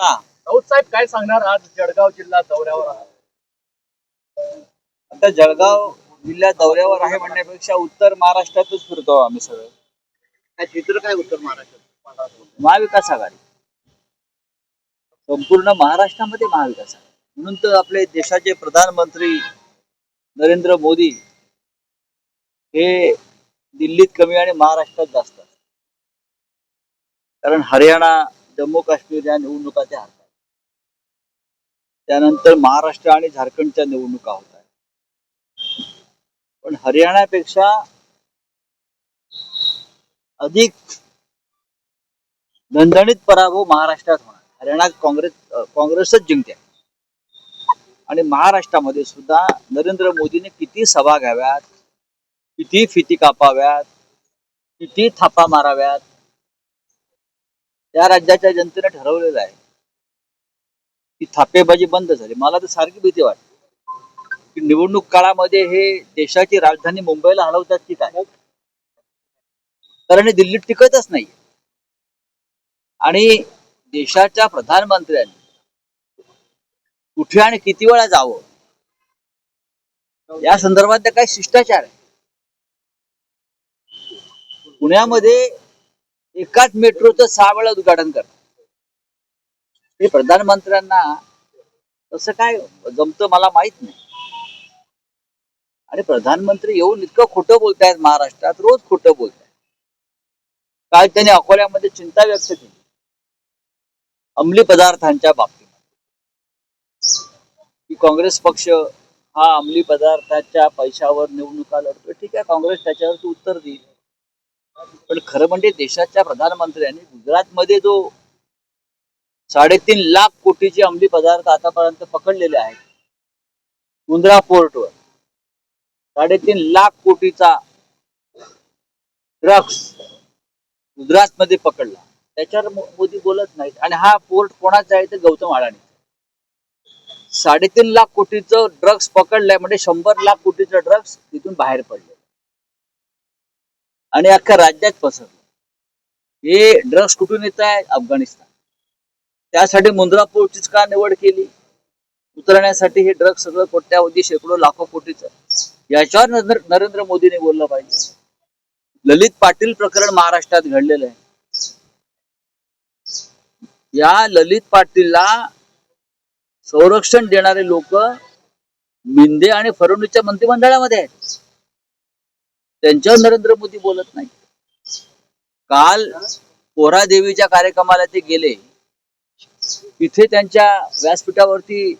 राऊत साहेब काय सांगणार आज जळगाव जिल्हा दौऱ्यावर. आता जळगाव जिल्ह्यात दौऱ्यावर आहे म्हणण्यापेक्षा उत्तर महाराष्ट्रातच फिरतो आम्ही सगळे. काय चित्र काय उत्तर महाराष्ट्रात. महाविकास आघाडी. संपूर्ण महाराष्ट्रामध्ये महाविकास आघाडी. म्हणून तर आपले देशाचे प्रधानमंत्री नरेंद्र मोदी हे दिल्लीत कमी आणि महाराष्ट्रात जास्त. कारण हरियाणा जम्मू काश्मीर या निवडणुका त्या हरतात त्यानंतर महाराष्ट्र आणि झारखंडच्या निवडणुका होत आहेत. पण हरियाणापेक्षा अधिक दणदणीत पराभव महाराष्ट्रात होणार. हरियाणात काँग्रेस काँग्रेसच जिंकते. आणि महाराष्ट्रामध्ये सुद्धा नरेंद्र मोदीने किती सभा घ्याव्यात किती फिती कापाव्यात किती थापा माराव्यात त्या राज्याच्या जनतेने ठरवलेलं आहे. की थापेबाजी बंद झाली. मला तर सारखी भीती वाटते. की निवडणूक काळामध्ये हे देशाची राजधानी मुंबईला हलवतात की काय? कारण हे दिल्लीत टिकतच नाही. आणि देशाच्या प्रधानमंत्र्यांनी कुठे आणि किती वेळा जावं? या संदर्भात काय शिष्टाचार आहे पुण्यामध्ये एकाच मेट्रोचं सहा वेळा उद्घाटन करतात हे प्रधानमंत्र्यांना तसं काय जमतं मला माहीत नाही. आणि प्रधानमंत्री येऊन इतकं खोटं बोलतायत महाराष्ट्रात रोज खोटं बोलतायत. काल त्यांनी अकोल्यामध्ये चिंता व्यक्त केली. अंमली पदार्थांच्या बाबतीत. की काँग्रेस पक्ष हा अंमली पदार्थाच्या पैशावर निवडणुका लढतोय. ठीक आहे काँग्रेस त्याच्यावरती उत्तर देईल. पण खरं म्हणजे देशाच्या प्रधानमंत्र्यांनी गुजरातमध्ये जो साडेतीन लाख कोटीचे अंमली पदार्थ आतापर्यंत पकडलेले आहेत मुंद्रा पोर्टवर साडेतीन लाख कोटीचा ड्रग्स गुजरातमध्ये पकडला. त्याच्यावर मोदी बोलत नाहीत. आणि हा पोर्ट कोणाचा आहे तर गौतम अडाणी साडेतीन लाख कोटीचं ड्रग्स पकडलंय म्हणजे शंभर लाख कोटीचं ड्रग्स तिथून बाहेर पडले आणि अख्ख्या राज्यात पसरलं. हे ड्रग्स कुठून येत आहे? अफगाणिस्तान. त्यासाठी मुंद्रा पोर्टचीच का निवड केली? उतरण्यासाठी हे ड्रग्स सगळं कोट्यावधी शेकडो लाखो कोटीचं याच्यावर नरेंद्र मोदीने बोललं पाहिजे. ललित पाटील प्रकरण महाराष्ट्रात घडलेलं आहे. या ललित पाटीलला संरक्षण देणारे लोक मिंदे आणि फरवणीच्या मंत्रिमंडळामध्ये आहेत. त्यांच्यावर नरेंद्र मोदी बोलत नाही. काल पोहरा देवीच्या कार्यक्रमाला ते गेले. तिथे त्यांच्या व्यासपीठावरती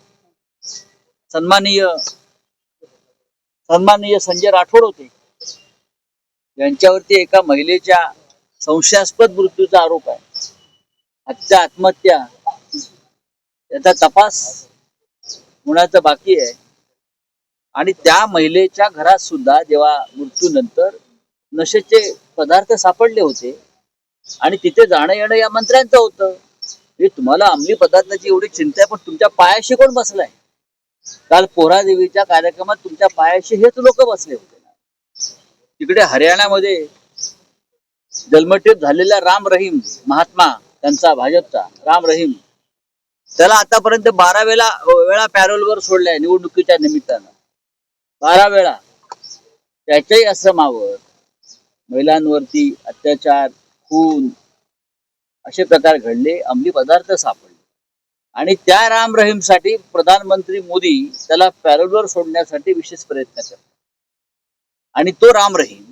सन्माननीय सन्माननीय संजय राठोड होते. यांच्यावरती एका महिलेच्या संशयास्पद मृत्यूचा आरोप आहे. हत्या आत्महत्या याचा तपास होण्याचं बाकी आहे. आणि त्या महिलेच्या घरात सुद्धा जेव्हा मृत्यूनंतर नशेचे पदार्थ सापडले होते आणि तिथे जाणं येणं या मंत्र्यांचं होतं हे तुम्हाला अंमली पदार्थाची एवढी चिंता आहे पण तुमच्या पायाशी कोण बसलाय? काल पोहरादेवीच्या कार्यक्रमात तुमच्या पायाशी हेच लोक बसले होते तिकडे हरियाणामध्ये जन्मठेप झालेला राम रहीम महात्मा त्यांचा भाजपचा राम रहीम त्याला आतापर्यंत बारा वेळा वेळा पॅरोलवर सोडलाय निवडणुकीच्या निमित्तानं. बारा वेळा. त्याच्याही आश्रमावर. महिलांवरती अत्याचार खून असे प्रकार घडले. अंमली पदार्थ सापडले. आणि त्या राम रहीमसाठी प्रधानमंत्री मोदी त्याला पॅरोलवर सोडण्यासाठी विशेष प्रयत्न करतात. आणि तो राम रहीम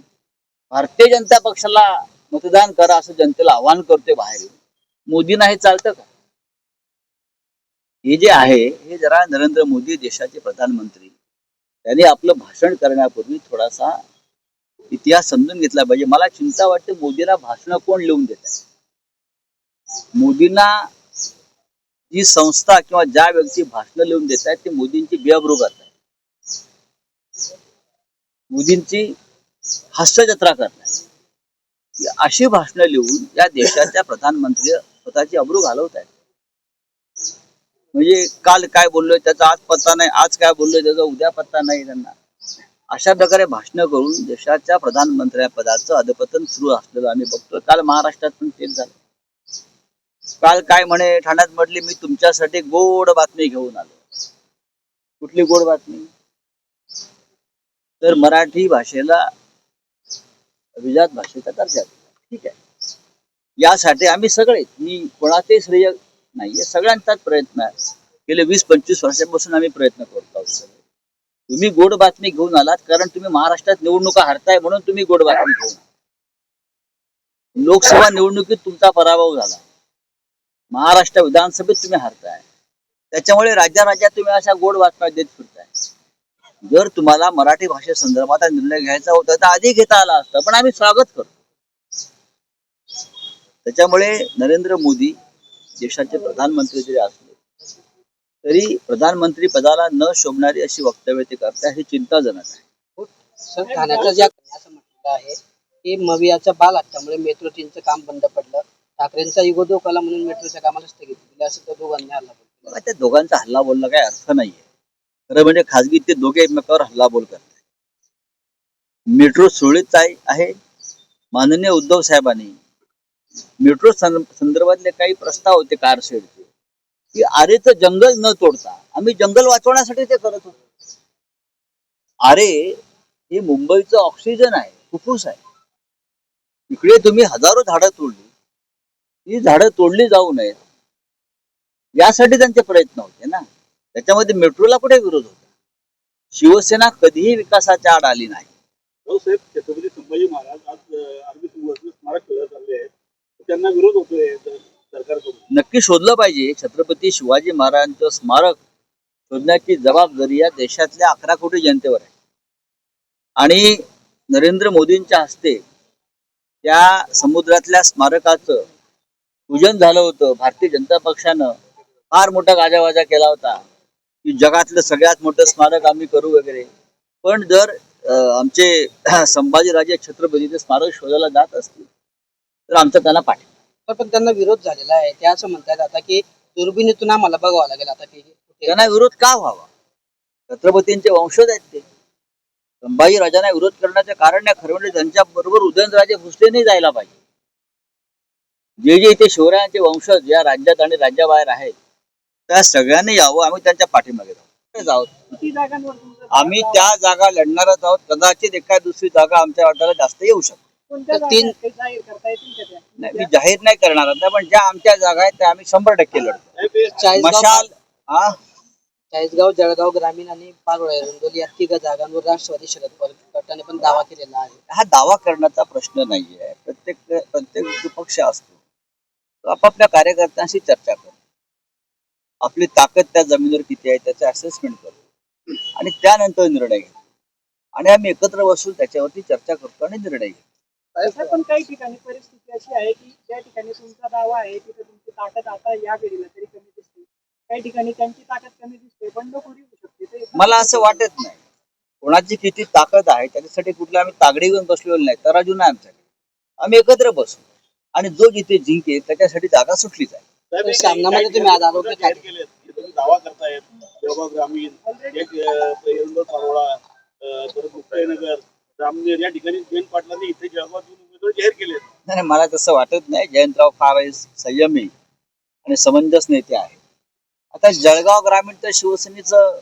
भारतीय जनता पक्षाला मतदान करा असं जनतेला आवाहन करतोय बाहेर मोदींना हे चालतं का? हे जे आहे हे जरा नरेंद्र मोदी देशाचे प्रधानमंत्री त्यांनी आपलं भाषण करण्यापूर्वी थोडासा इतिहास समजून घेतला पाहिजे. मला चिंता वाटते मोदींना भाषण कोण लिहून देत आहे? मोदींना जी संस्था किंवा ज्या व्यक्ती भाषण लिहून देत आहेत ते मोदींची बेअब्रू करत आहेत मोदींची हास्यजत्रा करतायत ही अशी भाषणं लिहून या देशाच्या प्रधानमंत्री स्वतःची अब्रू घालवत आहेत. म्हणजे काल काय बोललोय त्याचा आज पत्ता नाही आज काय बोललोय त्याचा उद्या पत्ता नाही त्यांना. अशा प्रकारे भाषणं करून देशाच्या प्रधानमंत्र्यापदाचं अधपतन सुरू असलेलं आम्ही बघतोय. काल महाराष्ट्रात पण तेच झालं. काल काय म्हणे ठाण्यात म्हटले मी तुमच्यासाठी गोड बातमी घेऊन आलो. कुठली गोड बातमी? तर मराठी भाषेला अभिजात भाषेचा दर्जा ठीक आहे. यासाठी आम्ही सगळे मी कोणाचे श्रेय नाहीये. सगळ्यांचाच प्रयत्न आहे. गेले वीस पंचवीस वर्षापासून आम्ही प्रयत्न करत आहोत सगळे. तुम्ही गोड बातमी घेऊन आलात कारण तुम्ही महाराष्ट्रात निवडणुका हरताय म्हणून तुम्ही गोड बातमी घेऊन लोकसभा निवडणुकीत तुमचा पराभव झाला. महाराष्ट्र विधानसभेत तुम्ही हरताय. त्याच्यामुळे राज्या राज्यात तुम्ही अशा गोड बातम्या देत फिरताय. जर तुम्हाला मराठी भाषेसंदर्भात हा निर्णय घ्यायचा होता तर आधी घेता आला असता पण आम्ही स्वागत करतो. त्याच्यामुळे नरेंद्र मोदी देशाचे प्रधानमंत्री जरी असले तरी प्रधानमंत्री पदाला न शोभणारी अशी वक्तव्य ते करताय ही चिंताजनक आहे. सर ठाण्याचं ज्या असं म्हटलं आहे की मवियाच्या बाल हट्टामुळे मेट्रो ट्रेनचं काम बंद पडलं. ठाकरेंचा इगो धोकाला म्हणून मेट्रोच्या कामाला स्थगित दिली असं त्या दोघांनी हल्ला बोलला. त्या दोघांचा हल्ला बोलणं काही अर्थ नाहीये. खरं म्हणजे खासगी ते दोघे एकमेकावर हल्ला बोल करतात. मेट्रो सुरळीत आहे. माननीय उद्धव साहेबांनी मेट्रो संदर्भातले काही प्रस्ताव होते कारशेडचे की आरेचं जंगल न तोडता आम्ही जंगल वाचवण्यासाठी ते करत होतो. आरे हे मुंबईचं ऑक्सिजन आहे फुफ्फुस आहे. इकडे तुम्ही हजारो झाडं तोडली. ही झाडं तोडली जाऊ नयेत. यासाठी त्यांचे प्रयत्न होते ना. त्याच्यामध्ये मेट्रोला कुठे विरोध होता? शिवसेना कधीही विकासाच्या आड आली नाही. छत्रपती संभाजी महाराज आज स्मारक केलं चालले आहेत. त्यांना विरोध होतोय सरकारकडून. नक्की शोधलं पाहिजे. छत्रपती शिवाजी महाराजांचं स्मारक शोधण्याची जबाबदारी या देशातल्या अकरा कोटी जनतेवर आहे. आणि नरेंद्र मोदींच्या हस्ते त्या समुद्रातल्या स्मारकाचं पूजन झालं होतं. भारतीय जनता पक्षानं फार मोठा गाजावाजा केला होता की जगातलं सगळ्यात मोठं स्मारक आम्ही करू वगैरे. पण जर आमचे संभाजीराजे छत्रपतीचे स्मारक शोधायला जात असतील तर आमचा त्यांना पाठिंबा तर पण त्यांना विरोध झालेला आहे. ते असं म्हणतात आता की दुर्बिणीतून आम्हाला बघावं लागेल आता की त्यांना विरोध का व्हावा? छत्रपतींचे वंशज आहेत ते. संभाजी राजांना विरोध करण्याचं कारण नाही खरं म्हणजे त्यांच्या बरोबर उदयनराजे भोसले नाही जायला पाहिजे. जे जे इथे शिवरायांचे वंशज या राज्यात आणि राज्याबाहेर आहेत त्या सगळ्यांनी यावं आम्ही त्यांच्या पाठीमागे जाऊ. तुमचं आम्ही त्या जागा लढणारच आहोत. कदाचित एका दुसरी जागा आमच्या वाट्याला जास्त येऊ शकतो. तीन-? नाही मी जाहीर नाही करणार आता पण ज्या आमच्या जागा आहेत त्या आम्ही शंभर टक्के लढतो. हे मशाल हा? चाळीसगाव जळगाव ग्रामीण आणि पारोळे रुंदोली या तिघ जागांवर राष्ट्रवादी शरद पवार गटाने पण दावा केलेला आहे. हा दावा करण्याचा प्रश्न नाहीये. प्रत्येक प्रत्येक जो पक्ष असतो. तो आपापल्या कार्यकर्त्यांशी चर्चा करतो. आपली ताकद त्या जमिनीवर किती आहे त्याचं असेसमेंट करतो. आणि त्यानंतर निर्णय घेतो. आणि आम्ही एकत्र बसून त्याच्यावरती चर्चा करतो आणि निर्णय घेतो. पण काही ठिकाणी परिस्थिती अशी आहे की ज्या ठिकाणी तुमचा दावा आहे तिथे तुमची ताकद आता या पिढीला तरी कमी दिसते. काही ठिकाणी त्यांची ताकद कमी दिसते बंडखोरी होऊ शकते. मला असं वाटत नाही. कोणाची किती ताकद आहे त्याच्यासाठी कुठलं आम्ही तागडी घेऊन बसलेलो नाही तराजू नाही आमच्याकडे. आम्ही एकत्र बसू. आणि जो जिथे जिंकेल त्याच्यासाठी जागा सुटलीच आहे साहेब, तर हे सामनामध्ये तुम्ही आज आरोग्य दावा करतायत. जळगाव ग्रामीण परत मुक्ताईनगर या ठिकाणी जयंत पाटलांनी इथे जळगावात येऊन उमेदवार जाहीर केलेत नाही नाही, मला तसं वाटत नाही. जयंतराव फार संयमी आणि समंजस नेते आहे आता जळगाव ग्रामीण तर शिवसेनेचं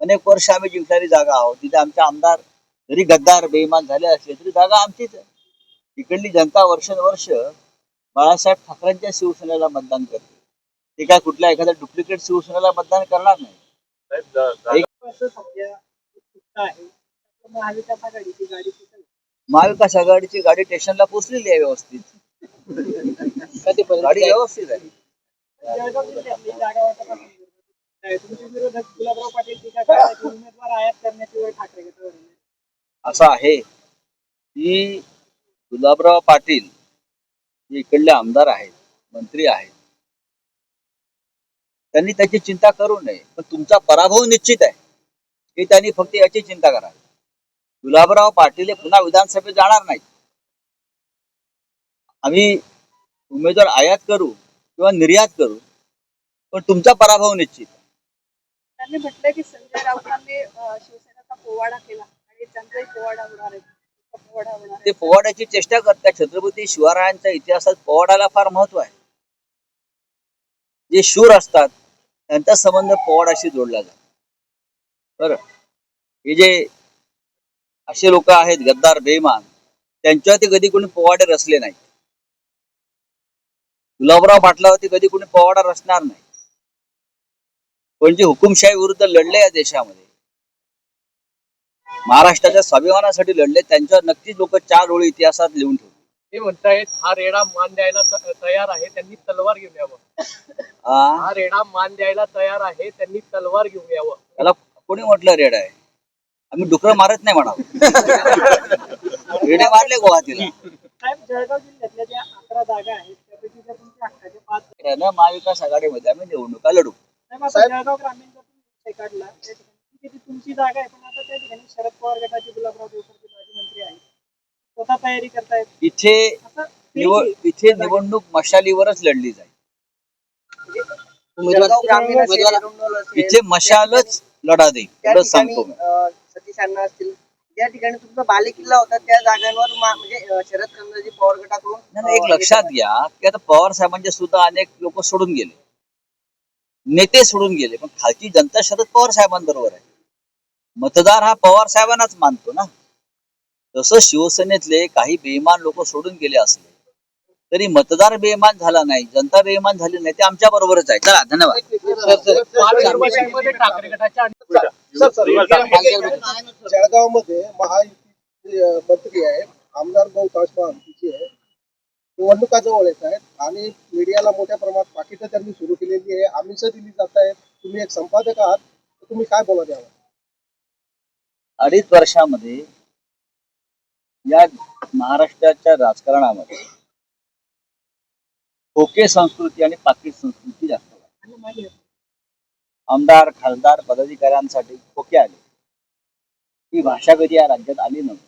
अनेक वर्ष आम्ही जिंकणारी जागा आहोत. तिथे आमचे आमदार जरी गद्दार बेईमान झाले असले तरी जागा आमचीच आहे. इकडली जनता वर्षानुवर्ष बाळासाहेब ठाकरेंच्या शिवसेनेला मतदान करते. ते काय कुठल्या एखाद्या डुप्लिकेट शिवसेनेला मतदान करणार नाही. महाविकास आघाडीची गाडी कुठे महाविकास आघाडीची गाडी स्टेशनला पोहोचलेली आहे व्यवस्थित गाडी व्यवस्थित आहे जळगाव जिल्ह्यातली जागा वाटपासून आहे. तुमचे विरोधक गुलाबराव पाटील टीका करतात की उमेदवार आयात करण्याची वेळ ठाकरे गटावर आली. असं आहे की गुलाबराव पाटील इकडले आमदार आहेत मंत्री आहेत त्यांनी त्याची चिंता करू नये पण तुमचा पराभव निश्चित आहे हे त्यांनी फक्त याची चिंता करावी गुलाबराव पाटील हे पुन्हा विधानसभेत जाणार नाहीत. आम्ही उमेदवार आयात करू किंवा निर्यात करू पण तुमचा पराभव निश्चित. त्यांनी की संजय राऊतांनी शिवसेनेचा पोवाडा केला आणि त्यांचाही पोवाडा होणार आहे. पोवाडा होणार ते पोवाड्याची चेष्टा करतात. छत्रपती शिवरायांच्या इतिहासात पोवाड्याला फार महत्त्व आहे. जे शूर असतात त्यांचा संबंध पोवाडाशी जोडला जातो. बरं. हे जे असे लोक आहेत गद्दार बेईमान. त्यांच्यावरती कधी कोणी पोवाडे रचले नाही गुलाबराव पाटलावरती कधी कोणी पोवाडा रचणार नाही. पण जे हुकुमशाही विरुद्ध लढले या देशामध्ये महाराष्ट्राच्या स्वाभिमानासाठी लढले त्यांच्यावर नक्कीच लोक चार ओळी इतिहासात लिहून ठेवले. ते म्हणतायत हा रेडा मान द्यायला त- तयार आहे त्यांनी तलवार घेऊन यावं. हा रेडा मान द्यायला तयार आहे त्यांनी तलवार घेऊन यावं. त्याला कोणी म्हटलं रेड आहे? आम्ही डुकरं मारत नाही म्हणा रेडे मारले गुवाहाटीला साहेब जळगाव जिल्ह्यातल्या ज्या अकरा जागा आहेत त्यापैकी जर तुमच्या हक्काचे पाच त्यानं महाविकास आघाडीमध्ये आम्ही निवडणुका लढू. साहेब आता जळगाव ग्रामीणचा तुम्ही विषय काढला त्या ठिकाणी ठीक आहे, ती तुमची जागा आहे? पण आता त्या ठिकाणी शरद पवार गटाचे गुलाबराव देवकरचे माजी मंत्री आहेत स्वतः तयारी करतायत. इथे इथे निवडणूक मशालीवरच लढली जाईल. इथे मशालच लढा देईल. ठिकाणी सांगतो अण्णा असतील. ज्या ठिकाणी तुमचा बालेकिल्ला होता त्या जागांवर मा- म्हणजे अं, शरद कंदाजी पवार गटाकडून नाही, नाही, एक अं, लक्षात घ्या की आता पवार साहेबांचे सुद्धा अनेक लोक सोडून गेले. नेते सोडून गेले पण खालची जनता शरद पवार साहेबांबरोबर आहे. मतदार हा पवार साहेबांनाच मानतो ना. तसं शिवसेनेतले काही बेईमान लोक सोडून गेले असले तरी मतदार बेईमान झाला नाही जनता बेईमान झाली नाही ते आमच्या बरोबरच आहे. चला धन्यवाद. गटाच्या जळगावमध्ये महायुती मंत्री आहेत आमदार बहुतांश महायुतीचे आहे निवडणुका जवळ येत आहेत आणि मीडियाला मोठ्या प्रमाणात पाकिटं त्यांनी सुरू केलेली आहे. आमिष दिली जात आहेत. तुम्ही एक संपादक आहात. तुम्ही काय बोला द्यावं अडीच वर्षामध्ये या महाराष्ट्राच्या राजकारणामध्ये खोके संस्कृती आणि पाकिट संस्कृती जास्त. आमदार खासदार पदाधिकाऱ्यांसाठी खोके आले. ही भाषा कधी या राज्यात आली नव्हती.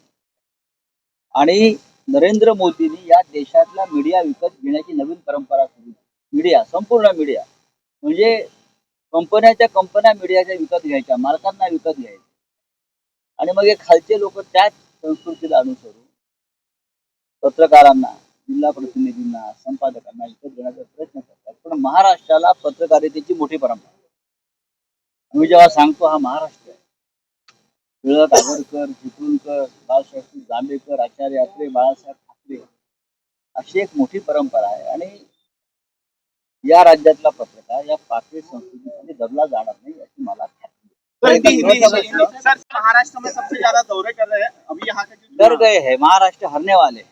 आणि नरेंद्र मोदींनी या देशातला मीडिया विकत घेण्याची नवीन परंपरा सुरू मीडिया संपूर्ण मीडिया. म्हणजे कंपन्याच्या कंपन्या मीडियाच्या विकत घ्यायच्या मालकांना विकत घ्यायच्या. आणि मग हे खालचे लोक त्याच संस्कृतीला अनुसरून पत्रकारांना जिल्हा प्रतिनिधींना संपादकांना विकत घेण्याचा प्रयत्न करतात. पण महाराष्ट्राला पत्रकारितेची मोठी परंपरा. मी जेव्हा सांगतो हा महाराष्ट्र आहे. टिळक आगरकर चिपळूणकर बाळशास्त्री जांभेकर आचार्य अत्रे बाळासाहेब ठाकरे अशी एक मोठी परंपरा आहे. आणि या राज्यातला पत्रकार या पाकिट संस्कृतीमध्ये दबला जाणार नाही अशी मला खात्री महाराष्ट्र में सबसे ज्यादा दौरे कर रहे हैं अभी यहाँ डर गए हैं महाराष्ट्र हारने वाले हैं.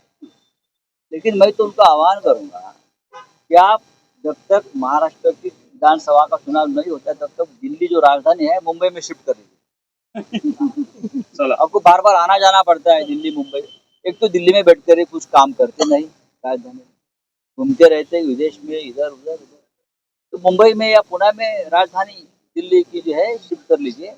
लेकिन मैं तो उनका आह्वान करूँगा कि आप जब तक महाराष्ट्र की विधानसभा का चुनाव नहीं होता तब तक दिल्ली जो राजधानी है मुंबई में शिफ्ट कर दीजिए। चला। आपको बार बार आना जाना पड़ता है दिल्ली मुंबई। एक तो दिल्ली में बैठ कर ही कुछ काम करते नहीं राजधानी। घूमते रहते विदेश में इधर उधर उधर। तो मुंबई में या पुणे में राजधानी दिल्ली की जो है शिफ्ट कर लीजिए।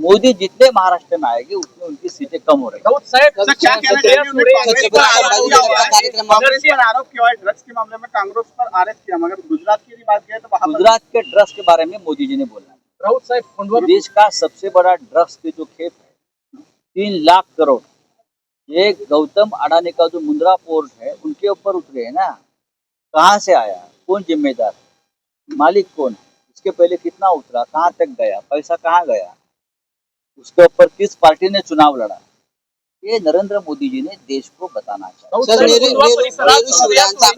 मोदी जितने महाराष्ट्र में आएँगे उतने उनकी सीटें कम हो रही हैं। राऊत साहेब सर, क्या कहना चाहिए सुरे- कांग्रेस पर आरोप किया है। कांग्रेस पर आरोप किया हुआ है ड्रग्स के मामले में कांग्रेस पर आरोप किया मगर गुजरात की बात करें तो गुजरात के ड्रग्स के बारे में मोदी जी ने बोला साहेब देश का सबसे बड़ा ड्रग्स के जो खेप है तीन लाख करोड़। ये गौतम अडानी का जो मुंद्रा पोर्ट है उनके ऊपर उतरे है ना। कहाँ से आया? कौन जिम्मेदार मालिक कौन है? इसके पहले कितना उतरा? कहाँ तक गया? पैसा कहाँ गया? उसके ऊपर किस पार्टी ने चुनाव लड़ा? ये नरेंद्र मोदी जी ने देश को बताना शिवरायांचा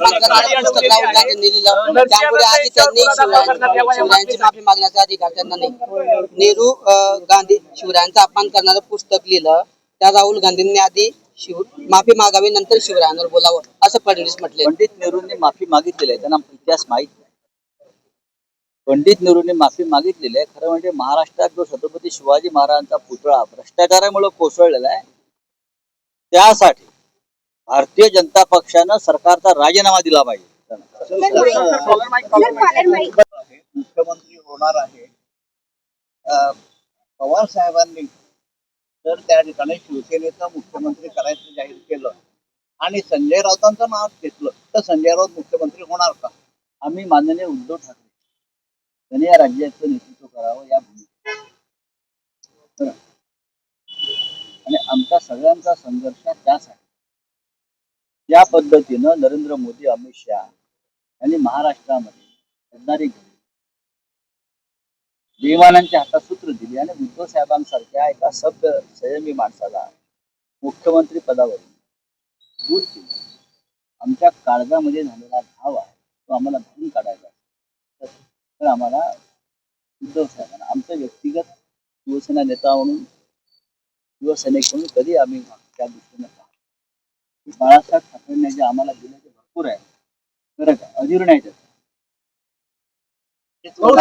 माफी मागण्याचा अधिकार त्यांना नाही? नेहरू गांधी शिवरायांचा अपमान करणारं पुस्तक लिहिलं. त्या राहुल गांधींनी आधी शिव माफी मागावी नंतर शिवरायांवर बोलावं असं फडणवीस म्हटले. पंडित नेहरूंनी माफी मागितलेली आहे त्यांना इतिहास माहीत पंडित नेहरूंनी माफी मागितलेली आहे. खरं म्हणजे महाराष्ट्रात जो छत्रपती शिवाजी महाराजांचा पुतळा भ्रष्टाचारामुळे कोसळलेला आहे त्यासाठी भारतीय जनता पक्षानं सरकारचा राजीनामा दिला पाहिजे. मुख्यमंत्री होणार आहे. पवार साहेबांनी जर त्या ठिकाणी शिवसेनेचा मुख्यमंत्री करायचं जाहीर केलं आणि संजय राऊतांचं नाव घेतलं. तर संजय राऊत मुख्यमंत्री होणार का? आम्ही माननीय उद्धव ठाकरे त्याने या राज्याचं नेतृत्व करावं या भूमिकेत आणि आमचा सगळ्यांचा संघर्ष त्यासाठी त्या पद्धतीनं नरेंद्र मोदी अमित शहा यांनी महाराष्ट्रामध्ये गद्दारी केली हातात सूत्र दिली आणि उद्धव साहेबांसारख्या एका सभ्य संयमी माणसाला मुख्यमंत्री पदावर दूर केलं आमच्या काळजामध्ये झालेला धाव आहे तो आम्हाला भरून काढायचा आहे. तर तर आम्हाला उद्धव साहेबांना आमचं व्यक्तिगत शिवसेना नेता म्हणून शिवसैनिक म्हणून कधी आम्ही त्या दृष्टीने पाहतो बाळासाहेब ठाकरेंनी जे आम्हाला दिले ते भरपूर आहे. खरं का? अजीर्ण आहे त्याचं. हो